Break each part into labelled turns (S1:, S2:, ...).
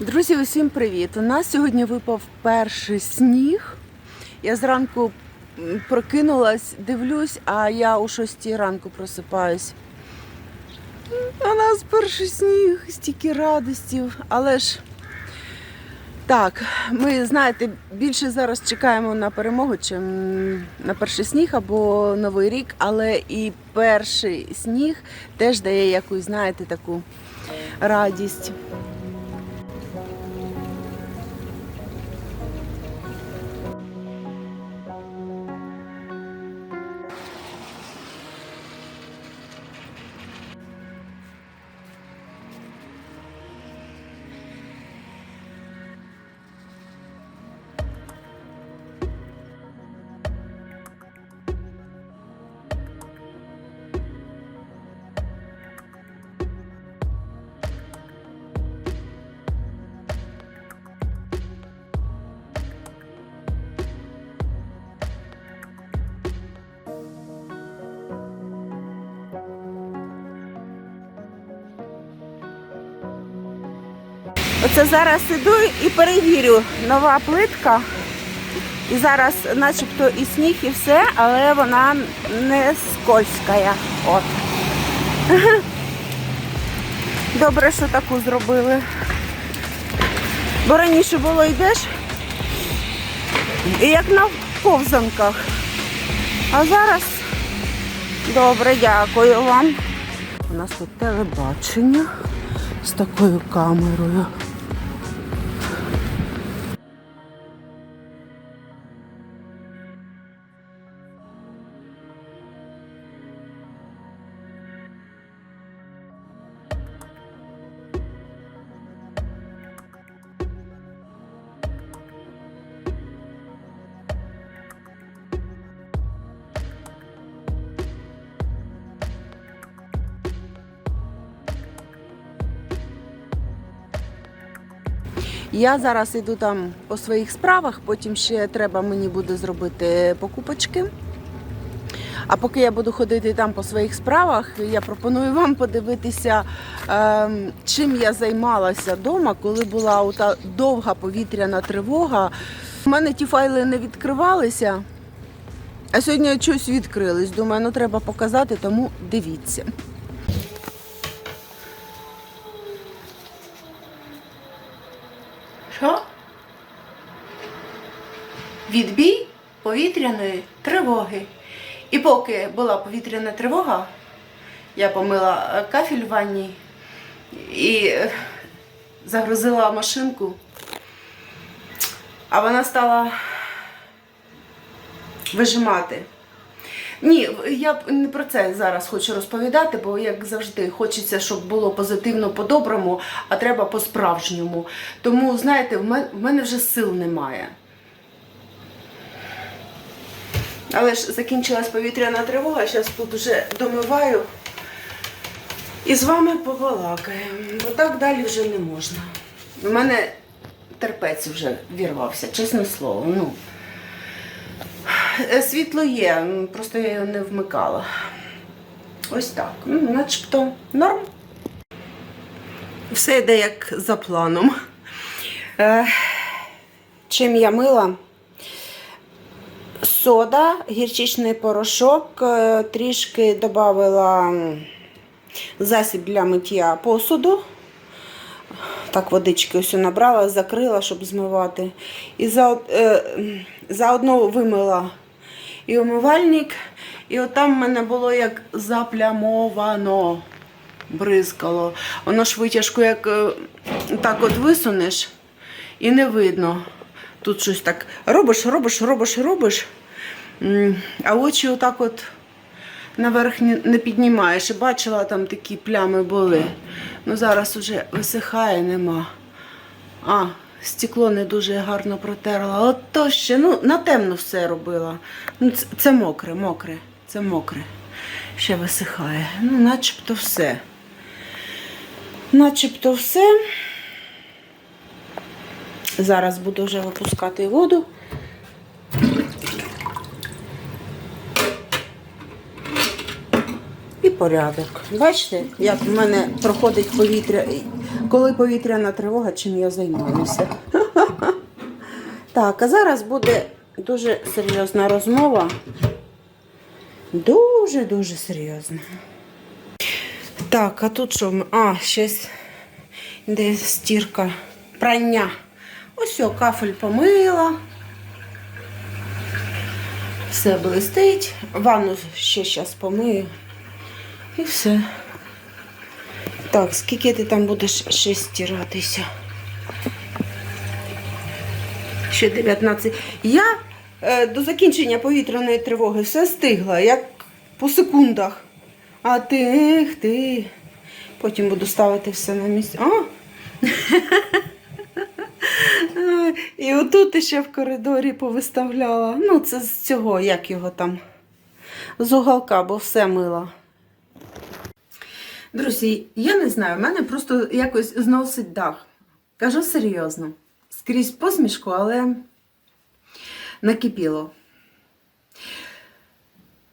S1: Друзі, усім привіт! У нас сьогодні випав перший сніг. Я зранку прокинулась, дивлюсь, а я о 6 ранку просипаюсь. У нас перший сніг, стільки радостів, але ж так, ми знаєте, більше зараз чекаємо на перемогу, чим на перший сніг або Новий рік, але і перший сніг теж дає якусь, знаєте, таку радість. Оце зараз іду і перевірю нова плитка. І зараз начебто і сніг, і все, але вона не скользкая. От. Добре, що таку зробили. Бо раніше було йдеш і як на ковзанках. А зараз добре, дякую вам. У нас тут телебачення з такою камерою. Я зараз йду там по своїх справах, потім ще треба мені буде зробити покупочки. А поки я буду ходити там по своїх справах, я пропоную вам подивитися, ем, чим я займалася вдома, коли була ота довга повітряна тривога. У мене ті файли не відкривалися, а сьогодні щось відкрились. Думаю, ну треба показати, тому дивіться. Що? Відбій повітряної тривоги. І поки була повітряна тривога, я помила е, кафель в ванні і е, загрузила машинку, а вона стала вижимати. Ні, я не про це зараз хочу розповідати, бо як завжди хочеться, щоб було позитивно по-доброму, а треба по-справжньому. Тому, знаєте, в мене вже сил немає. Але ж закінчилась повітряна тривога, зараз тут вже домиваю і з вами побалакаємо. Бо так далі вже не можна. У мене терпець вже вірвався, чесне слово. Ну. Е, Світло є, просто я його не вмикала. Ось так. Ну, начебто норм. Все йде як за планом. Е, чим я мила? Сода, гірчичний порошок, е, трішки додала засіб для миття посуду. Так, водички ось набрала, закрила, щоб змивати. І за, е, заодно вимила і умивальник. І от там в мене було як заплямовано, бризкало. Воно ж витяжку, як е, так от висунеш, і не видно. Тут щось так робиш, робиш, робиш, робиш, а очі отак от наверх не піднімаєш. І бачила, там такі плями були. Ну зараз уже висихає, нема. А, стекло не дуже гарно протерла. От то ще, ну, на темно все робила. Ну, це, це мокре, мокре, це мокре. Ще висихає. Ну, начебто все. Начебто все. Зараз буду вже випускати воду. Порядок. Бачите, як в мене проходить повітря, коли повітряна тривога, чим я займаюся. Так, а зараз буде дуже серйозна розмова. Дуже-дуже серйозна. Так, а тут що? ми- А, щось де стірка, прання. Ось о, кафель помила. Все блистить. Ванну ще зараз помию. І все. Так, скільки ти там будеш ще стиратися? Ще 19. Я е, до закінчення повітряної тривоги все стигла, як по секундах. А ти, ти. Потім буду ставити все на місце. Е, І отут ще в коридорі повиставляла. Ну, це з цього, як його там, з уголка, бо все мила. Друзі, я не знаю, в мене просто якось зносить дах. Кажу серйозно. Скрізь посмішку, але накипіло.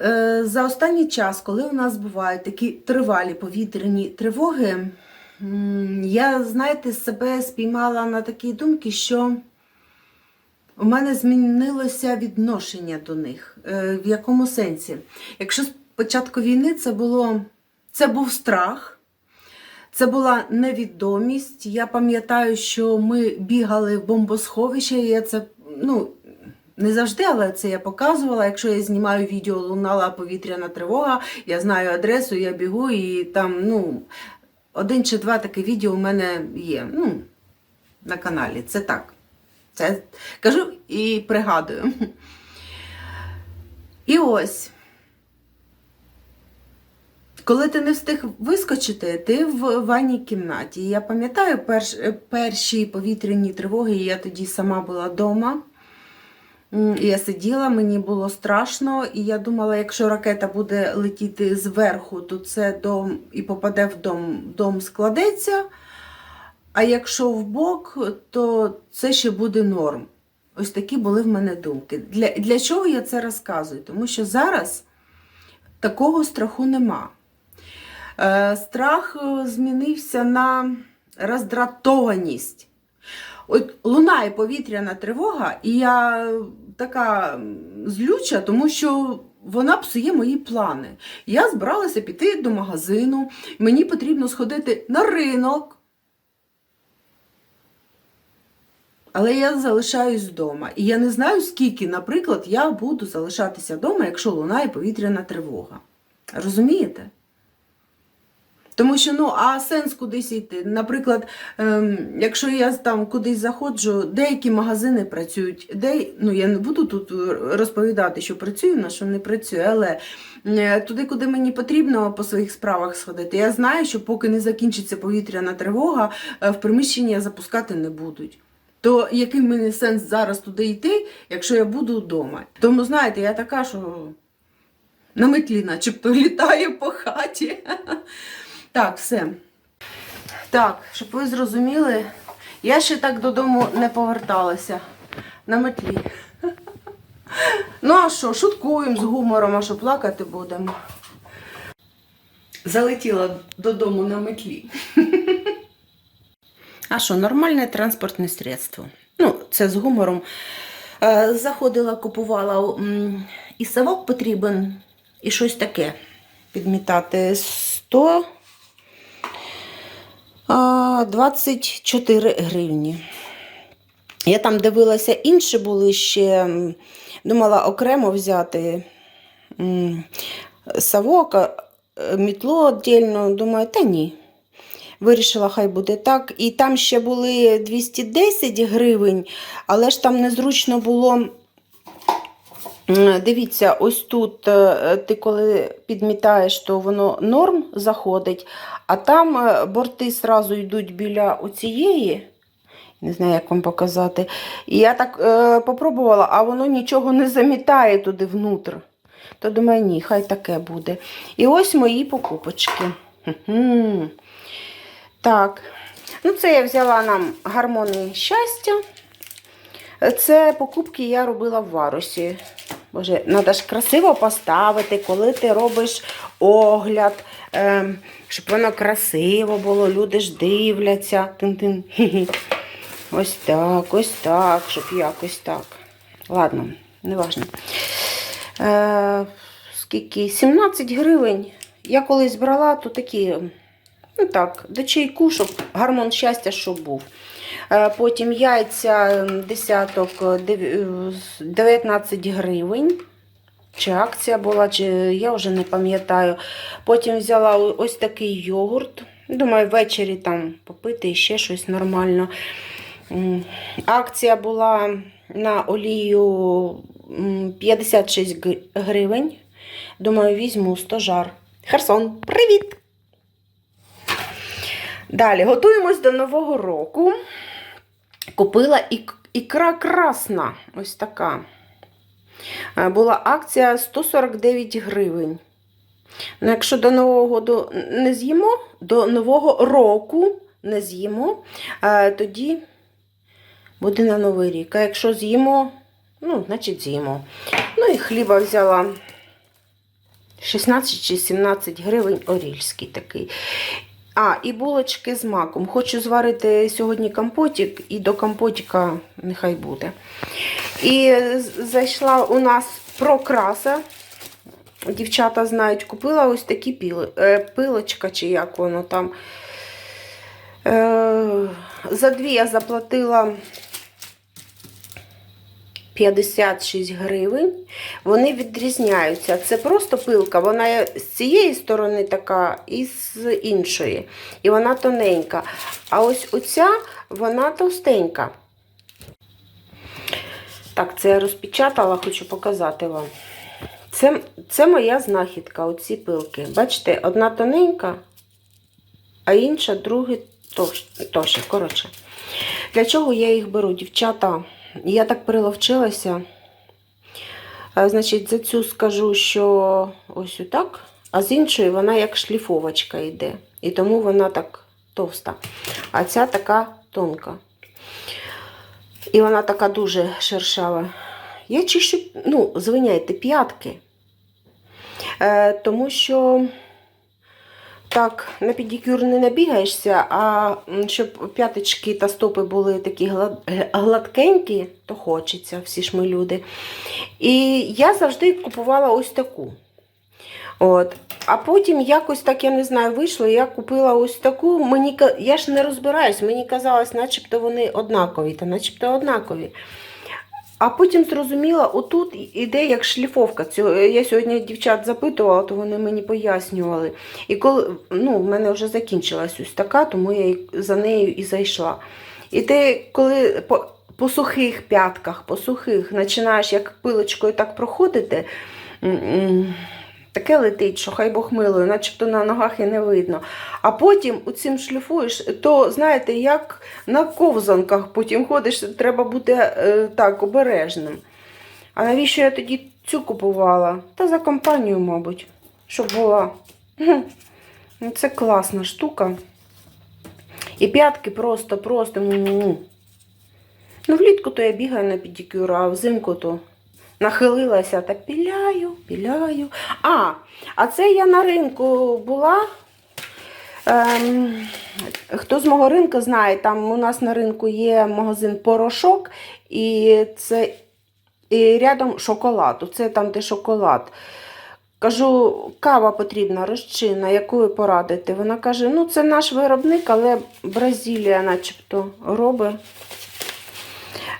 S1: Е, За останній час, коли у нас бувають такі тривалі повітряні тривоги, я, знаєте, себе спіймала на такій думці, що у мене змінилося відношення до них. Е, В якому сенсі? Якщо з початку війни це було це був страх, це була невідомість. Я пам'ятаю, що ми бігали в бомбосховище, і я це ну, не завжди, але це я показувала. Якщо я знімаю відео, лунала повітряна тривога, я знаю адресу, я бігу і там, ну, один чи два таке відео у мене є. Ну, на каналі. Це так. Це кажу і пригадую. І ось. Коли ти не встиг вискочити, ти в ванній кімнаті. Я пам'ятаю перш, перші повітряні тривоги, я тоді сама була вдома. Я сиділа, мені було страшно, і я думала, якщо ракета буде летіти зверху, то це дом і попаде в дом, дом складеться. А якщо в бок, то це ще буде норм. Ось такі були в мене думки. Для, для чого я це розказую? Тому що зараз такого страху нема. Е, страх е, змінився на роздратованість. От лунає повітряна тривога, і я така злюча, тому що вона псує мої плани. Я збиралася піти до магазину, мені потрібно сходити на ринок. Але я залишаюсь вдома. І я не знаю, скільки, наприклад, я буду залишатися вдома, якщо лунає повітряна тривога. Розумієте? Тому що, ну, а сенс кудись йти. Наприклад, ем, якщо я там кудись заходжу, деякі магазини працюють, де, ну я не буду тут розповідати, що працюю, на що не працюю, але е, туди, куди мені потрібно по своїх справах сходити, я знаю, що поки не закінчиться повітряна тривога, е, в приміщення запускати не будуть. То який в мене сенс зараз туди йти, якщо я буду вдома? Тому, знаєте, я така, що на метлі начебто літаю по хаті. Так, все. Так, щоб ви зрозуміли, я ще так додому не поверталася на метлі. Ну, а що, шуткуємо з гумором, а що плакати будемо. Залетіла додому на метлі. А що, нормальне транспортне средство. Ну, це з гумором. Е, Заходила, купувала і совок потрібен, і щось таке підмітати. 100 а, 24 гривні. Я там дивилася, інші були ще, думала окремо взяти а, е, мітло віддільно. Думаю, та ні. Вирішила, хай буде так. І там ще були 210 гривень, але ж там незручно було. Дивіться, ось тут е, ти коли підмітаєш, то воно норм заходить, а там е, борти сразу йдуть біля оцієї. Не знаю, як вам показати. І я так е, попробувала, а воно нічого не замітає туди внутрь. То думаю, ні, хай таке буде. І ось мої покупочки. Так, ну це я взяла нам гармонії щастя. Це покупки я робила в варусі. Боже, треба ж красиво поставити, коли ти робиш огляд. е, щоб воно красиво було, люди ж дивляться. Тин-тин. Хі-хі. Ось так, ось так, щоб якось так. Ладно, не важно. Е, скільки? 17 гривень. Я колись брала, то такі, ну так, до чайку, щоб гармон щастя, щоб був. Е, Потім яйця десяток е, дев- е, 19 гривень. Чи акція була, чи я вже не пам'ятаю. Потім взяла ось такий йогурт. Думаю, ввечері там попити ще щось нормально. Акція була на олію 56 гривень. Думаю, візьму 100 жар. Херсон, привіт! Далі готуємось до Нового року. Купила ікра красна. Ось така. Е, Була акція 149 гривень. Ну, якщо до Нового року не з'їмо, до Нового року не з'їмо, е, тоді буде на Новий рік. А якщо з'їмо, ну, значить з'їмо. Ну і хліба взяла 16 чи 17 гривень орільський такий. А, і булочки з маком. Хочу зварити сьогодні компотик, і до компотика нехай буде. І зайшла у нас прокраса. Дівчата знають, купила ось такі піли, е, пилочка, чи як воно там. Е, за дві я заплатила 56 гривень. Вони відрізняються. Це просто пилка, вона з цієї сторони така і з іншої. І вона тоненька. А ось оця, вона товстенька. Так, це я розпечатала, хочу показати вам. Це, це моя знахідка, оці пилки. Бачите, одна тоненька, а інша другий товща. Коротше. Для чого я їх беру, дівчата? Я так приловчилася. А, Значить, за цю скажу, що ось отак, а з іншої вона як шліфовочка йде. І тому вона так товста. А ця така тонка. І вона така дуже шершава. Я чищу, ну, звиняйте, п'ятки. Е, тому що так, на педикюр не набігаєшся, а щоб п'яточки та стопи були такі глад- гладкенькі, то хочеться, всі ж ми люди. І я завжди купувала ось таку. От. А потім якось так, я не знаю, вийшло, я купила ось таку. Мені, я ж не розбираюсь, мені казалось, начебто вони однакові, та начебто однакові. А потім зрозуміла, отут іде як шліфовка. Я сьогодні дівчат запитувала, то вони мені пояснювали. І коли ну, в мене вже закінчилась ось така, тому я за нею і зайшла. І ти, коли по, по сухих п'ятках, по сухих починаєш як пилочкою так проходити, таке летить, що хай Бог милує, начебто на ногах і не видно. А потім у цим шліфуєш, то знаєте, як на ковзанках потім ходиш, треба бути е, так обережним. А навіщо я тоді цю купувала? Та за компанію, мабуть, щоб була. Ну, Це класна штука. І п'ятки просто, просто. Ну, влітку то я бігаю на педикюр, а взимку то нахилилася та піляю, піляю. А, а це я на ринку була. Ем, хто з мого ринку знає, там у нас на ринку є магазин порошок, і це і рядом шоколад. Це там, де шоколад. Кажу, кава потрібна, розчинна, яку ви порадите? Вона каже: ну це наш виробник, але Бразилія начебто робить.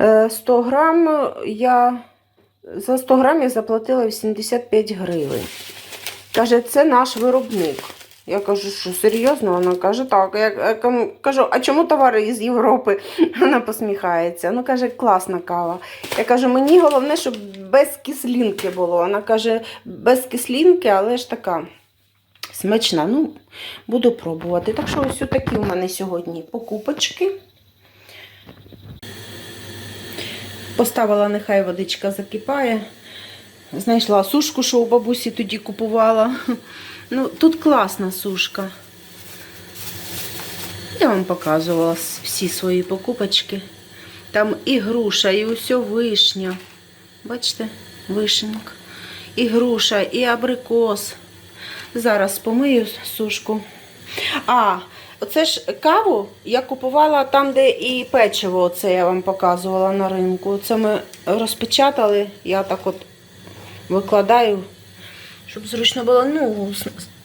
S1: Е, 100 грам я за 100 грам я заплатила 85 гривень. Каже, це наш виробник. Я кажу, що серйозно? Вона каже, так. Я кажу, а чому товари із Європи? Вона посміхається. Ну, каже, класна кава. Я кажу, мені головне, щоб без кислинки було. Вона каже, без кислинки, але ж така смачна. Ну, буду пробувати. Так що ось такі у мене сьогодні покупочки. Поставила, нехай водичка закипає. Знайшла сушку, що у бабусі тоді купувала. Ну, тут класна сушка. Я вам показувала всі свої покупочки. Там і груша, і усе вишня. Бачите, вишенька. І груша, і абрикос. Зараз помию сушку. А, оце ж каву я купувала там, де і печиво, це я вам показувала на ринку. Це ми розпечатали, я так от викладаю, щоб зручно було. Ну,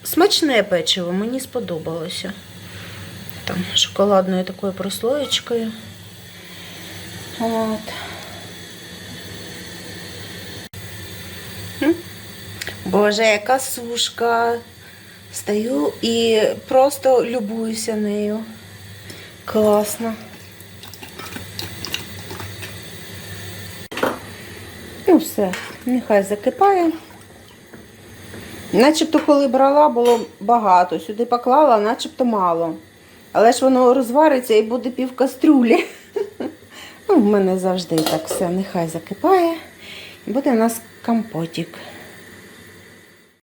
S1: смачне печиво, мені сподобалося. Там шоколадною такою прослоєчкою. От. Боже, яка сушка. Стою і просто любуюся нею. Класно. Ну все, нехай закипає. Начебто, коли брала, було багато. Сюди поклала, начебто мало. Але ж воно розвариться і буде пів кастрюлі. Ну, в мене завжди так все, нехай закипає. І буде у нас компотик.